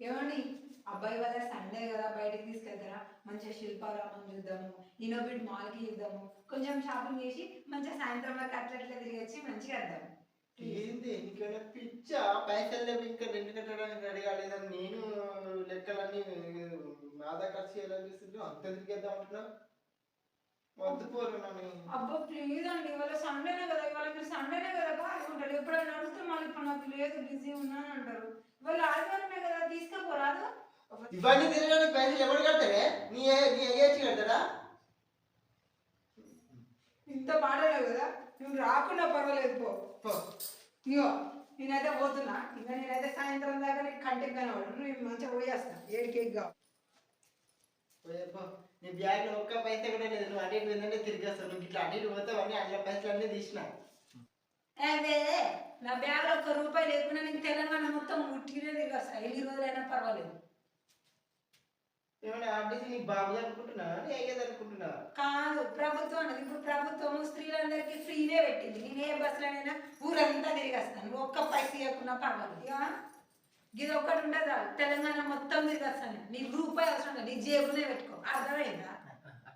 ఏమండి? అబ్బాయి వాళ్ళ సండే కదా బయటికి తీసుకెళ్తారా? మంచిగా శిల్పారామం చూద్దాము ఇన్నోబిట్ మాల్కి చూద్దాము కొంచెం షాపింగ్ చేసి మంచిగా సాయంత్రం వరకు అట్లా అట్లా తిరిగి వచ్చి మంచిగా వద్దాం ఏంది? నీకేమైనా పిచ్చా? పైసలు లేవు ఇంకా రెండు కట్టడానికి రెడీ కాలేదని నేను లెక్కలన్నీ ఆదా ఖర్చు చేయాలనిపిస్తుంది అంత తిరిగేద్దాం నన్ను. అబ్బా ప్లీజ్ అండి ఇవాళ సండేనే కదా ఇవాళ మీరు సండేనే కదా పాల్గొంటారు ఎప్పుడైనా అడిగితే మళ్ళీ ఇప్పుడు నాకు లేదు బిజీ ఉన్నాను అంటారు. ఇవాళ ఆదివారమే ఇవన్నీ తిరగడానికి పైసలు ఎవరు కడతారే? నీ నీ ఏజ్ కడతారా ఇంత మాటలే కదా నువ్వు రాకుండా పర్వాలేదు పో. ఇగో నేనైతే పోతున్నా. ఇంకా నేనైతే సాయంత్రం దాకా నీకు కంటికి కనబడు నువ్వు మంచిగా పోయేస్తా ఏడు కేక్ కావు. నీ బ్యాగ్లో ఒక్క పైసా కూడా లేదు. నువ్వు అటు ఇటు ఏంటంటే తిరిగేస్తావు నువ్వు ఇట్లా అటు ఇటు పోతావు. అన్ని అందులో పైసలు అన్నీ తీసిన. అదే నా బ్యాగ్లో ఒక్క రూపాయి లేకుండా నీకు తెలంగాణ మొత్తం ముట్టినే తిరిగొస్తా ఎన్ని రోజులైనా పర్వాలేదు. ఏమైనా ఆర్టీసీ నీ బాబు అనుకుంటున్నా ఏగేది అనుకుంటున్నా కాదు ప్రభుత్వం అన్నది ఇప్పుడు ప్రభుత్వం స్త్రీలందరికీ ఫ్రీనే పెట్టింది. నేను ఏ బస్సులోనైనా ఊరంతా తిరిగేస్తాను ఒక్క పైస ఇవ్వకుండా పర్వాలేదు ఇది ఒక్కటి ఉండదు తెలంగాణ మొత్తం తిరిగేస్తాను నీకు రూపాయి అవసరం నీ జేబునే పెట్టుకో. అర్థమైందా?